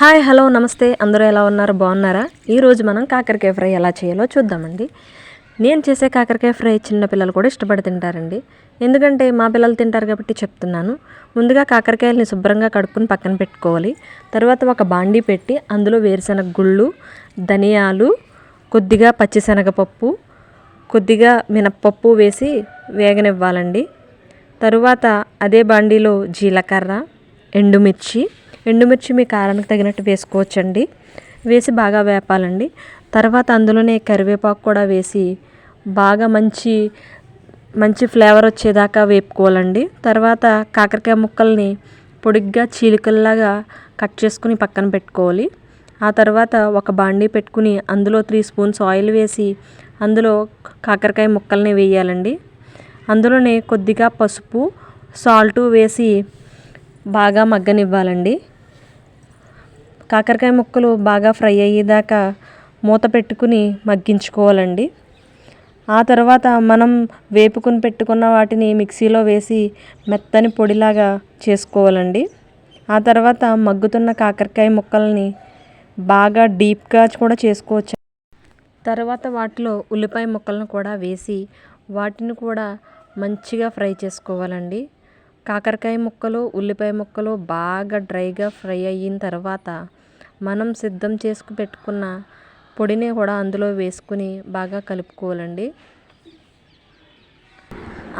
Hi hello నమస్తే. అందరూ ఎలా ఉన్నారు? బాగున్నారా? ఈరోజు మనం కాకరకాయ ఫ్రై ఎలా చేయాలో చూద్దామండి. నేను చేసే కాకరకాయ ఫ్రై చిన్న పిల్లలు కూడా ఇష్టపడి తింటారండి. ఎందుకంటే మా పిల్లలు తింటారు కాబట్టి చెప్తున్నాను. ముందుగా కాకరకాయలని శుభ్రంగా కడుక్కుని పక్కన పెట్టుకోవాలి. తర్వాత ఒక బాండీ పెట్టి అందులో వేరుశనగ గుళ్ళు ధనియాలు కొద్దిగా పచ్చిశనగపప్పు కొద్దిగా మినప్పప్పు వేసి వేగనివ్వాలండి. తరువాత అదే బాండీలో జీలకర్ర ఎండుమిర్చి ఎండుమిర్చి మీ కారానికి తగినట్టు వేసుకోవచ్చండి. వేసి బాగా వేపాలండి. తర్వాత అందులోనే కరివేపాకు కూడా వేసి బాగా మంచి మంచి ఫ్లేవర్ వచ్చేదాకా వేపుకోవాలండి. తర్వాత కాకరకాయ ముక్కల్ని పొడిగ్గా చీలికల్లాగా కట్ చేసుకుని పక్కన పెట్టుకోవాలి. ఆ తర్వాత ఒక బాండీ పెట్టుకుని అందులో త్రీ స్పూన్స్ ఆయిల్ వేసి అందులో కాకరకాయ ముక్కల్ని వేయాలండి. అందులోనే కొద్దిగా పసుపు సాల్టు వేసి బాగా మగ్గనివ్వాలండి. కాకరకాయ ముక్కలు బాగా ఫ్రై అయ్యేదాకా మూత పెట్టుకుని మగ్గించుకోవాలండి. ఆ తర్వాత మనం వేపుకుని పెట్టుకున్న వాటిని మిక్సీలో వేసి మెత్తని పొడిలాగా చేసుకోవాలండి. ఆ తర్వాత మగ్గుతున్న కాకరకాయ ముక్కల్ని బాగా డీప్గా కూడా చేసుకోవచ్చు. తర్వాత వాటిలో ఉల్లిపాయ ముక్కలను కూడా వేసి వాటిని కూడా మంచిగా ఫ్రై చేసుకోవాలండి. కాకరకాయ ముక్కలు ఉల్లిపాయ ముక్కలు బాగా డ్రైగా ఫ్రై అయిన తర్వాత మనం సిద్ధం చేసుకు పెట్టుకున్న పొడిని కూడా అందులో వేసుకుని బాగా కలుపుకోవాలండి.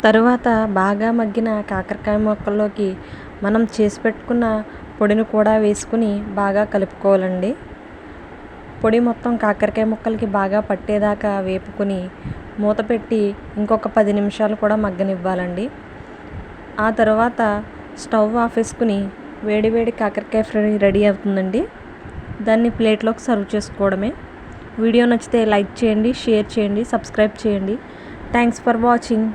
తరువాత బాగా మగ్గిన కాకరకాయ మొక్కల్లోకి మనం చేసి పెట్టుకున్న పొడిని కూడా వేసుకుని బాగా కలుపుకోవాలండి. పొడి మొత్తం కాకరకాయ ముక్కలకి బాగా పట్టేదాకా వేపుకొని మూత పెట్టి ఇంకొక పది నిమిషాలు కూడా మగ్గనివ్వాలండి. ఆ తర్వాత స్టవ్ ఆఫ్ వేసుకుని వేడి వేడి కాకరకాయ ఫ్రై రెడీ అవుతుందండి. దాన్ని ప్లేట్లోకి సర్వ్ చేసుకోవడమే. వీడియో నచ్చితే లైక్ చేయండి షేర్ చేయండి సబ్స్క్రైబ్ చేయండి. Thanks for watching